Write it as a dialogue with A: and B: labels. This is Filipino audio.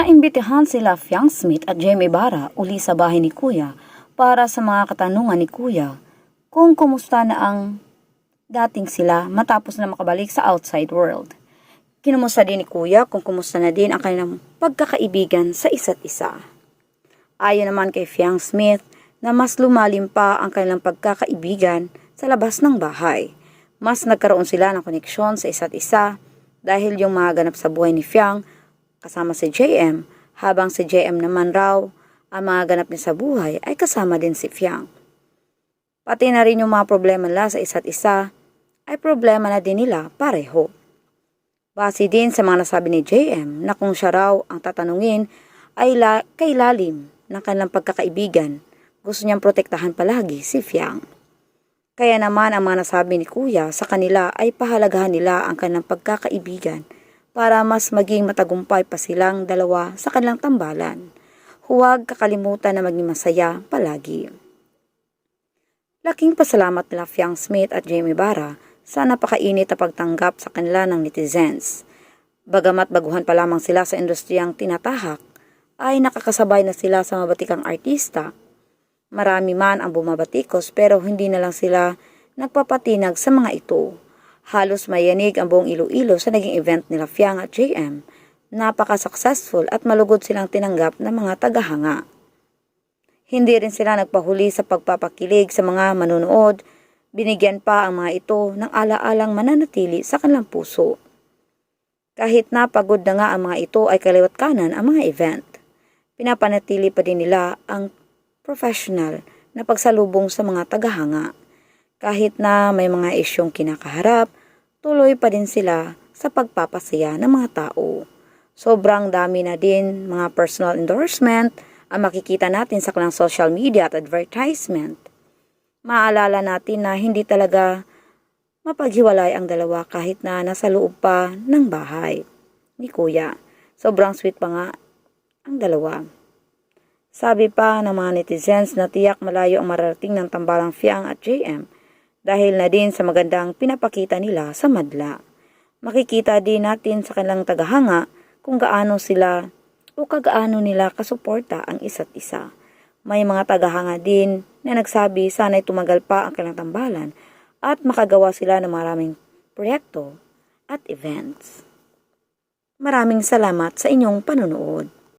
A: Inimbitihan sila Fiang Smith at Jamie Barra uli sa bahay ni Kuya para sa mga katanungan ni Kuya kung kumusta na ang dating sila matapos na makabalik sa outside world. Kinumusta din ni Kuya kung kumusta na din ang kanilang pagkakaibigan sa isa't isa. Ayon naman kay Fiang Smith na mas lumalim pa ang kanilang pagkakaibigan sa labas ng bahay. Mas nagkaroon sila ng koneksyon sa isa't isa dahil yung mga ganap sa buhay ni Fiang kasama si JM habang si JM naman raw ang mga ganap niya sa buhay ay kasama din si Fiang. Pati na rin yung mga problema nila sa isa't isa ay problema na din nila pareho. Base din sa mga nasabi ni JM na kung siya raw ang tatanungin ay la- kay lalim ng kanilang pagkakaibigan, gusto niyang protektahan palagi si Fiang. Kaya naman ang mga nasabi ni Kuya sa kanila ay pahalagahan nila ang kanilang pagkakaibigan para mas maging matagumpay pa silang dalawa sa kanilang tambalan. Huwag kakalimutan na maging masaya palagi. Laking pasalamat nila Fiang Smith at Jamie Barra sa napakainit na pagtanggap sa kanila ng netizens. Bagamat baguhan pa lamang sila sa industriyang tinatahak, ay nakakasabay na sila sa mabatikang artista. Marami man ang bumabatikos pero hindi na lang sila nagpapatinag sa mga ito. Halos mayanig ang buong Iloilo sa naging event nila Fiang at JM. Napaka-successful at malugod silang tinanggap ng mga tagahanga. Hindi rin sila nagpahuli sa pagpapakilig sa mga manonood, binigyan pa ang mga ito ng alaalang mananatili sa kanilang puso. Kahit napagod na nga ang mga ito ay kaliwat kanan ang mga event. Pinapanatili pa din nila ang professional na pagsalubong sa mga tagahanga. Kahit na may mga isyong kinakaharap, tuloy pa din sila sa pagpapasaya ng mga tao. Sobrang dami na din mga personal endorsement ang makikita natin sa kanilang social media at advertisement. Maalala natin na hindi talaga mapaghiwalay ang dalawa kahit na nasa loob pa ng bahay ni Kuya. Sobrang sweet pa nga ang dalawa. Sabi pa ng mga netizens na tiyak malayo ang mararating ng tambalang Fiang at JM dahil na din sa magandang pinapakita nila sa madla. Makikita din natin sa kanilang tagahanga kung gaano sila o kagaano nila kasuporta ang isa't isa. May mga tagahanga din na nagsabi sana'y tumagal pa ang kanilang tambalan at makagawa sila ng maraming proyekto at events. Maraming salamat sa inyong panunood.